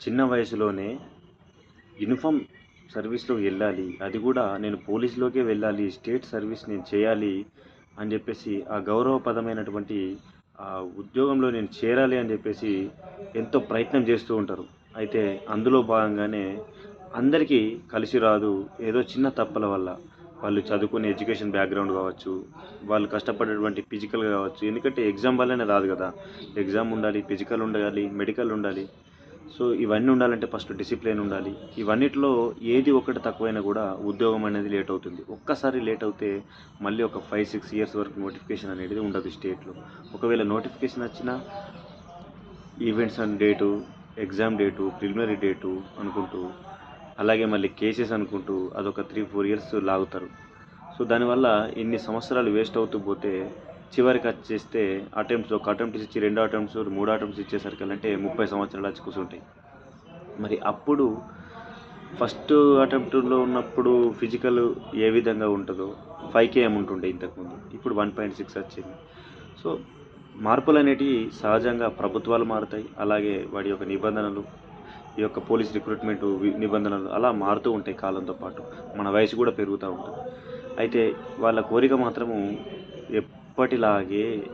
చిన్న వయసులోనే యూనిఫామ్ సర్వీస్లో వెళ్ళాలి. అది కూడా నేను పోలీస్లోకే వెళ్ళాలి. స్టేట్ సర్వీస్ నేను చేయాలి అని చెప్పేసి ఆ గౌరవపదమైనటువంటి ఆ ఉద్యోగంలో నేను చేరాలి అని చెప్పేసి ఎంతో ప్రయత్నం చేస్తూ ఉంటారు. అయితే అందులో భాగంగానే అందరికీ కలిసి రాదు. ఏదో చిన్న తప్పుల వల్ల. వాళ్ళు చదువుకునే ఎడ్యుకేషన్ బ్యాక్గ్రౌండ్ కావచ్చు వాళ్ళు కష్టపడేటువంటి ఫిజికల్ కావచ్చు. ఎందుకంటే ఎగ్జామ్ వల్లనే రాదు కదా. ఎగ్జామ్ ఉండాలి ఫిజికల్ ఉండాలి మెడికల్ ఉండాలి. సో ఇవన్నీ ఉండాలంటే ఫస్ట్ డిసిప్లిన్ ఉండాలి. ఇవన్నిటిలో ఏది ఒకటి తక్కువైనా కూడా ఉద్యోగం అనేది లేట్ అవుతుంది. ఒక్కసారి లేట్ అవుతే మళ్ళీ ఒక ఫైవ్ సిక్స్ ఇయర్స్ వరకు నోటిఫికేషన్ అనేది ఉండదు స్టేట్లో. ఒకవేళ నోటిఫికేషన్ వచ్చినా events and date exam date preliminary date అనుకుంటూ అలాగే మళ్ళీ కేసెస్ అనుకుంటూ అదొక త్రీ ఫోర్ ఇయర్స్ లాగుతారు. సో దానివల్ల ఇన్ని సంవత్సరాలు వేస్ట్ అవుతూ పోతే చివరికి వచ్చేస్తే అటెంప్ట్స్ ఒక అటెంప్ట్స్ ఇచ్చి రెండో అటెంప్ట్స్ మూడో అటెంప్ట్స్ ఇచ్చేసరికి అంటే ముప్పై సంవత్సరాలు వచ్చి కూర్చుంటాయి. మరి అప్పుడు ఫస్ట్ అటెంప్ట్లో ఉన్నప్పుడు ఫిజికల్ ఏ విధంగా ఉంటుందో ఫైవ్ కేఎం ఉంటుండే ఇంతకుముందు. ఇప్పుడు వన్ పాయింట్ సిక్స్ వచ్చింది. సో మార్పులు అనేటివి సహజంగా ప్రభుత్వాలు మారుతాయి. అలాగే వాడి యొక్క నిబంధనలు ఈ యొక్క పోలీస్ రిక్రూట్మెంట్ నిబంధనలు అలా మారుతూ ఉంటాయి కాలంతో పాటు. మన వయసు కూడా పెరుగుతూ ఉంటుంది. అయితే వాళ్ళ కోరిక మాత్రము ఎప్పటిలాగే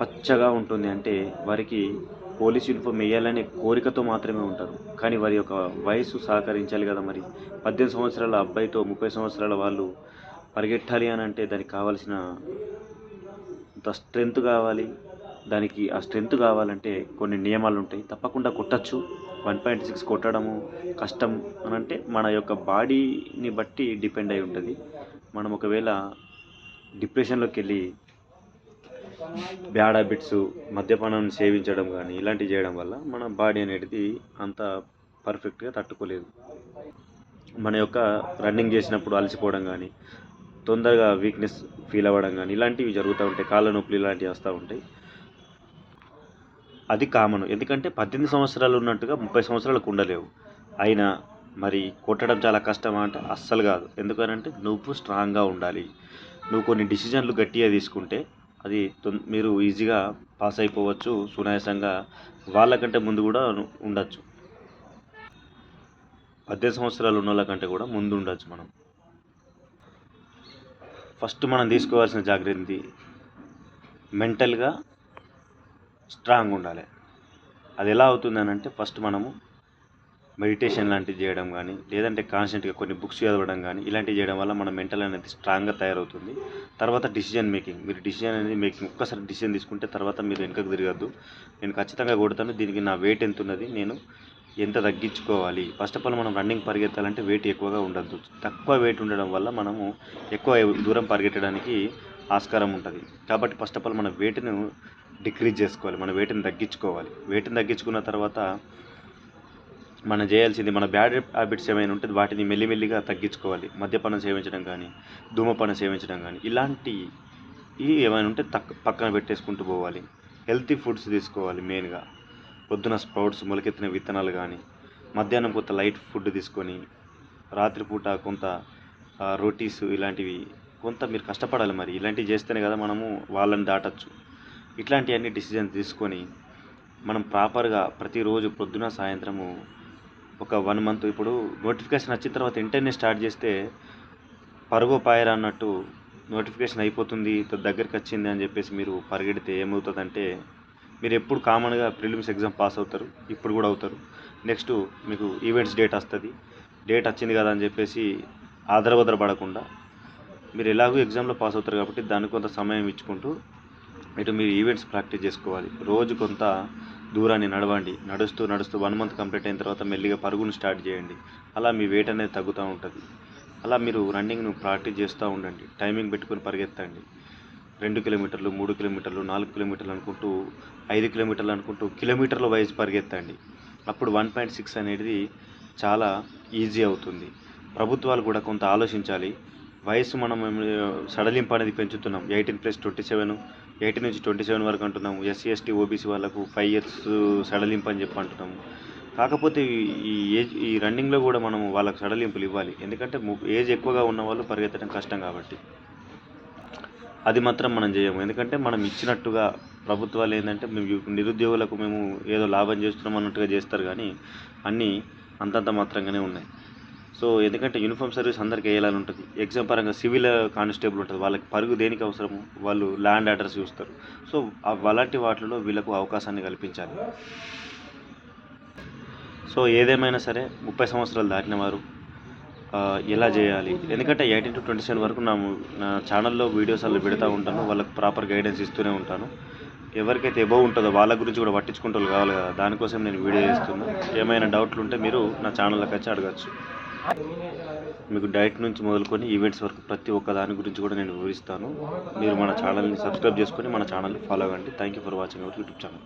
పచ్చగా ఉంటుంది. అంటే వారికి పోలీస్ యూనిఫామ్ వేయాలనే కోరికతో మాత్రమే ఉంటారు. కానీ వారి యొక్క వయసు సహకరించాలి కదా మరి. పద్దెనిమిది సంవత్సరాల అబ్బాయితో ముప్పై సంవత్సరాల వాళ్ళు పరిగెట్టాలి అని అంటే దానికి కావాల్సిన అంత స్ట్రెంత్ కావాలి. దానికి ఆ స్ట్రెంత్ కావాలంటే కొన్ని నియమాలు ఉంటాయి. తప్పకుండా కొట్టచ్చు. వన్ పాయింట్ సిక్స్ కొట్టడము కష్టం అని అంటే మన యొక్క బాడీని బట్టి డిపెండ్ అయి ఉంటుంది. మనం ఒకవేళ డిప్రెషన్లోకి వెళ్ళి బ్యాడ్ హ్యాబిట్స్ మద్యపానం సేవించడం కానీ ఇలాంటివి చేయడం వల్ల మన బాడీ అనేది అంత పర్ఫెక్ట్గా తట్టుకోలేదు. మన యొక్క రన్నింగ్ చేసినప్పుడు అలసిపోవడం కానీ తొందరగా వీక్నెస్ ఫీల్ అవ్వడం కానీ ఇలాంటివి జరుగుతూ ఉంటాయి. కాళ్ళ నొప్పులు ఇలాంటివి వస్తూ ఉంటాయి. అది కామన్. ఎందుకంటే పద్దెనిమిది సంవత్సరాలు ఉన్నట్టుగా ముప్పై సంవత్సరాలకు ఉండలేవు. అయినా మరి కొట్టడం చాలా కష్టమా అంటే అస్సలు కాదు. ఎందుకనంటే నువ్వు స్ట్రాంగ్గా ఉండాలి. నువ్వు కొన్ని డిసిజన్లు గట్టిగా తీసుకుంటే అది తొం మీరు ఈజీగా పాస్ అయిపోవచ్చు సునాయాసంగా వాళ్ళకంటే ముందు కూడా ఉండొచ్చు. పద్దెనిమిది సంవత్సరాలు ఉన్న వాళ్ళకంటే కూడా ముందు ఉండొచ్చు మనం. ఫస్ట్ మనం తీసుకోవాల్సిన జాగ్రత్త మెంటల్గా స్ట్రాంగ్ ఉండాలి. అది ఎలా అవుతుందని అంటే ఫస్ట్ మనము మెడిటేషన్ లాంటివి చేయడం కానీ లేదంటే కాన్స్టెంట్గా కొన్ని బుక్స్ చదవడం కానీ ఇలాంటివి చేయడం వల్ల మన మెంటల్ అనేది స్ట్రాంగ్గా తయారవుతుంది. తర్వాత డిసిజన్ మేకింగ్ మీరు డిసిజన్ అనేది మేకింగ్ ఒక్కసారి డిసిజన్ తీసుకుంటే తర్వాత మీరు వెనుకకు తిరగద్దు. నేను ఖచ్చితంగా కొడతాను దీనికి నా వెయిట్ ఎంత ఉన్నది నేను ఎంత తగ్గించుకోవాలి. ఫస్ట్ ఆఫ్ ఆల్ మనం రన్నింగ్ పరిగెత్తాలంటే వెయిట్ ఎక్కువగా ఉండద్దు. తక్కువ వెయిట్ ఉండడం వల్ల మనము ఎక్కువ దూరం పరిగెత్తడానికి ఆస్కారం ఉంటుంది. కాబట్టి ఫస్ట్ ఆఫ్ ఆల్ మన వెయిట్ను డిక్రీజ్ చేసుకోవాలి. మన వెయిట్ని తగ్గించుకోవాలి. వెయిట్ని తగ్గించుకున్న తర్వాత మనం చేయాల్సింది మన బ్యాడ్ హ్యాబిట్స్ ఏమైనా ఉంటే వాటిని మెల్లిమెల్లిగా తగ్గించుకోవాలి. మద్యపానం సేవించడం కానీ ధూమపానం సేవించడం కానీ ఇలాంటి ఇవి ఏమైనా ఉంటే తక్క పక్కన పెట్టేసుకుంటూ పోవాలి. హెల్తీ ఫుడ్స్ తీసుకోవాలి మెయిన్గా. పొద్దున స్ప్రౌట్స్ మొలకెత్తిన విత్తనాలు కానీ మధ్యాహ్నం కొంత లైట్ ఫుడ్ తీసుకొని రాత్రిపూట కొంత రోటీస్ ఇలాంటివి కొంత మీరు కష్టపడాలి మరి. ఇలాంటివి చేస్తేనే కదా మనము వాళ్ళని దాటచ్చు. ఇట్లాంటివన్నీ డిసిజన్ తీసుకొని మనం ప్రాపర్గా ప్రతిరోజు పొద్దున సాయంత్రము ఒక వన్ మంత్ ఇప్పుడు నోటిఫికేషన్ వచ్చిన తర్వాత వెంటనే స్టార్ట్ చేస్తే పరుగు పాయరా అన్నట్టు నోటిఫికేషన్ అయిపోతుంది దగ్గరికి వచ్చింది అని చెప్పేసి మీరు పరిగెడితే ఏమవుతుందంటే మీరు ఎప్పుడు కామన్గా ప్రిలిమ్స్ ఎగ్జామ్ పాస్ అవుతారు ఇప్పుడు కూడా అవుతారు. నెక్స్ట్ మీకు ఈవెంట్స్ డేట్ వస్తుంది. డేట్ వచ్చింది కదా అని చెప్పేసి ఆదరవదర పడకుండా మీరు ఎలాగో ఎగ్జామ్లో పాస్ అవుతారు కాబట్టి దానికి కొంత సమయం ఇచ్చుకుంటూ ఇటు మీరు ఈవెంట్స్ ప్రాక్టీస్ చేసుకోవాలి. రోజు కొంత దూరాన్ని నడవండి. నడుస్తూ నడుస్తూ వన్ మంత్ కంప్లీట్ అయిన తర్వాత మెల్లిగా పరుగును స్టార్ట్ చేయండి. అలా మీ వెయిట్ అనేది తగ్గుతూ ఉంటుంది. అలా మీరు రన్నింగ్ను ప్రాక్టీస్ చేస్తూ ఉండండి. టైమింగ్ పెట్టుకొని పరిగెత్తండి. రెండు కిలోమీటర్లు మూడు కిలోమీటర్లు నాలుగు కిలోమీటర్లు అనుకుంటూ ఐదు కిలోమీటర్లు అనుకుంటూ కిలోమీటర్ల వైజ్ పరిగెత్తండి. అప్పుడు వన్ పాయింట్ సిక్స్ అనేది చాలా ఈజీ అవుతుంది. ప్రభుత్వాలు కూడా కొంత ఆలోచించాలి. వయసు మనం సడలింపు అనేది పెంచుతున్నాం. Eighteen plus twenty seven eighteen నుంచి ట్వంటీ సెవెన్ వరకు అంటున్నాము. ఎస్సీ ఎస్టీ ఓబీసీ వాళ్ళకు ఫైవ్ ఇయర్స్ సడలింపు అని చెప్పి అంటున్నాము. కాకపోతే ఈ ఏజ్ ఈ రన్నింగ్లో కూడా మనం వాళ్ళకు సడలింపులు ఇవ్వాలి. ఎందుకంటే ఏజ్ ఎక్కువగా ఉన్న వాళ్ళు పరిగెత్తడం కష్టం కాబట్టి. అది మాత్రం మనం చేయము. ఎందుకంటే మనం ఇచ్చినట్టుగా ప్రభుత్వాలు ఏంటంటే మేము నిరుద్యోగులకు మేము ఏదో లాభం చేస్తున్నాం అన్నట్టుగా చేస్తారు కానీ అన్నీ అంతంత మాత్రంగానే ఉన్నాయి. సో ఎందుకంటే యూనిఫామ్ సర్వీస్ అందరికీ వేయాలని ఉంటుంది. ఎగ్జామ్ పరంగా సివిల్ కానిస్టేబుల్ ఉంటుంది. వాళ్ళకి పరుగు దేనికి అవసరము? వాళ్ళు ల్యాండ్ అడ్రస్ చూస్తారు. సో అలాంటి వాటిలో వీళ్ళకు అవకాశాన్ని కల్పించాలి. సో ఏదేమైనా సరే ముప్పై సంవత్సరాలు దాటిన వారు ఎలా చేయాలి? ఎందుకంటే ఎయిటీన్ టు ట్వంటీ సెవెన్ వరకు నా నా ఛానల్లో వీడియోస్ అలా పెడతా ఉంటాను. వాళ్ళకి ప్రాపర్ గైడెన్స్ ఇస్తూనే ఉంటాను. ఎవరికైతే ఎబో ఉంటుందో వాళ్ళ గురించి కూడా పట్టించుకుంటారు కావాలి కదా. దానికోసం నేను వీడియో చేస్తున్నా. ఏమైనా డౌట్లు ఉంటే మీరు నా ఛానల్లోకి వచ్చి అడగచ్చు. మీకు డైట్ నుంచి మొదలుకొని ఈవెంట్స్ వరకు ప్రతి ఒక్క దాని గురించి కూడా నేను వివరిస్తాను. మీరు మన ఛానల్ని సబ్స్క్రైబ్ చేసుకొని మన ఛానల్ని ఫాలో అవ్వండి. Thank you for watching our YouTube channel